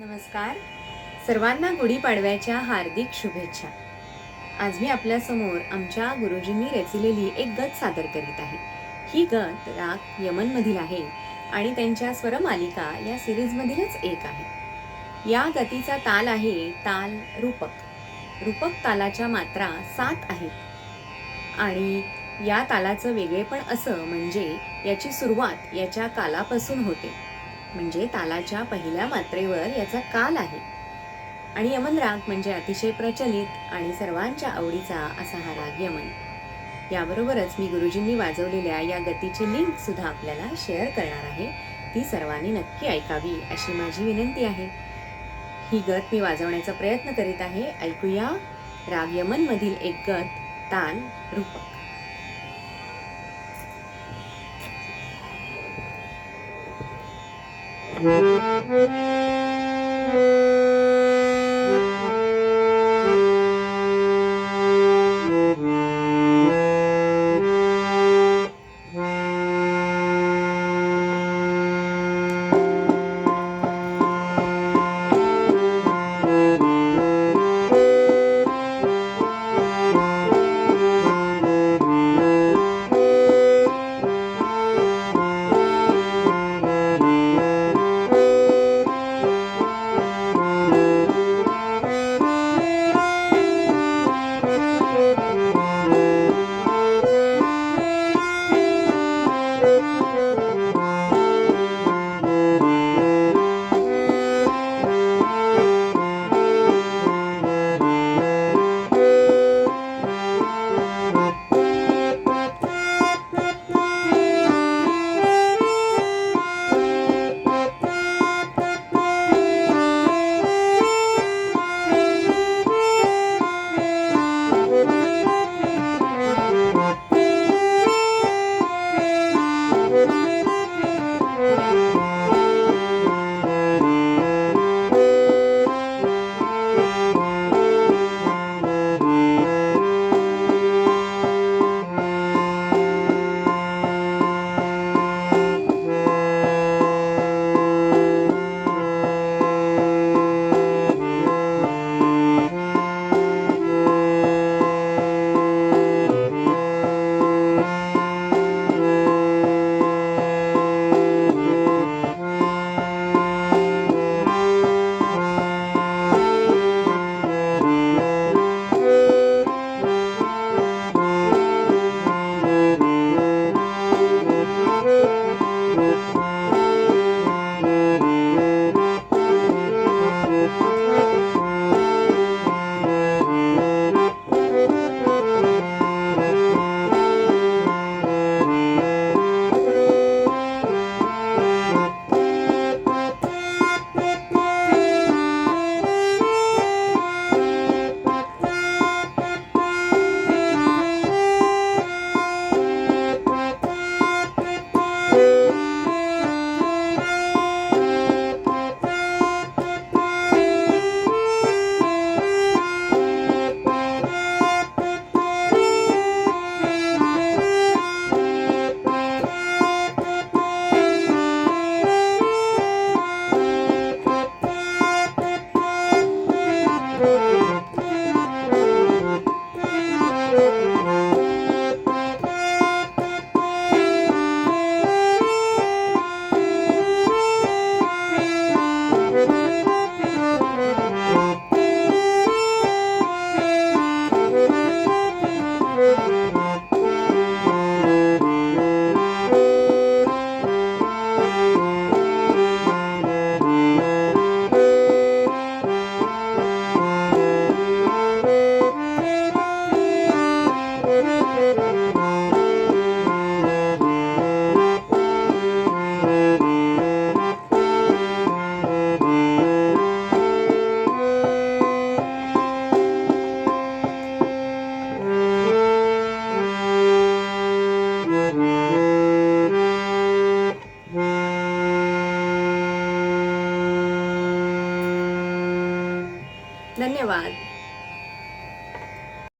नमस्कार. सर्वांना गुढीपाडव्याच्या हार्दिक शुभेच्छा. आज मी आपल्यासमोर आमच्या गुरुजींनी रचलेली एक गत सादर करीत आहे. ही गत राग यमनमधील आहे आणि त्यांच्या स्वरमालिका या सिरीजमधीलच एक आहे. या गतीचा ताल आहे ताल रूपक. रूपक तालाच्या मात्रा सात आहेत. आणि या तालाचं वेगळेपण असं म्हणजे याची सुरुवात याच्या कालापासून होते. म्हणजे तालाच्या पहिल्या मात्रेवर याचा काल आहे. आणि यमन राग म्हणजे अतिशय प्रचलित आणि सर्वांच्या आवडीचा असा हा राग यमन. याबरोबरच मी गुरुजींनी वाजवलेल्या या गतीची लिंक सुद्धा आपल्याला शेअर करणार आहे. ती सर्वांनी नक्की ऐकावी अशी माझी विनंती आहे. ही गत मी वाजवण्याचा प्रयत्न करीत आहे. ऐकूया राग यमन मधील एक गत ताल रूपक. धन्यवाद.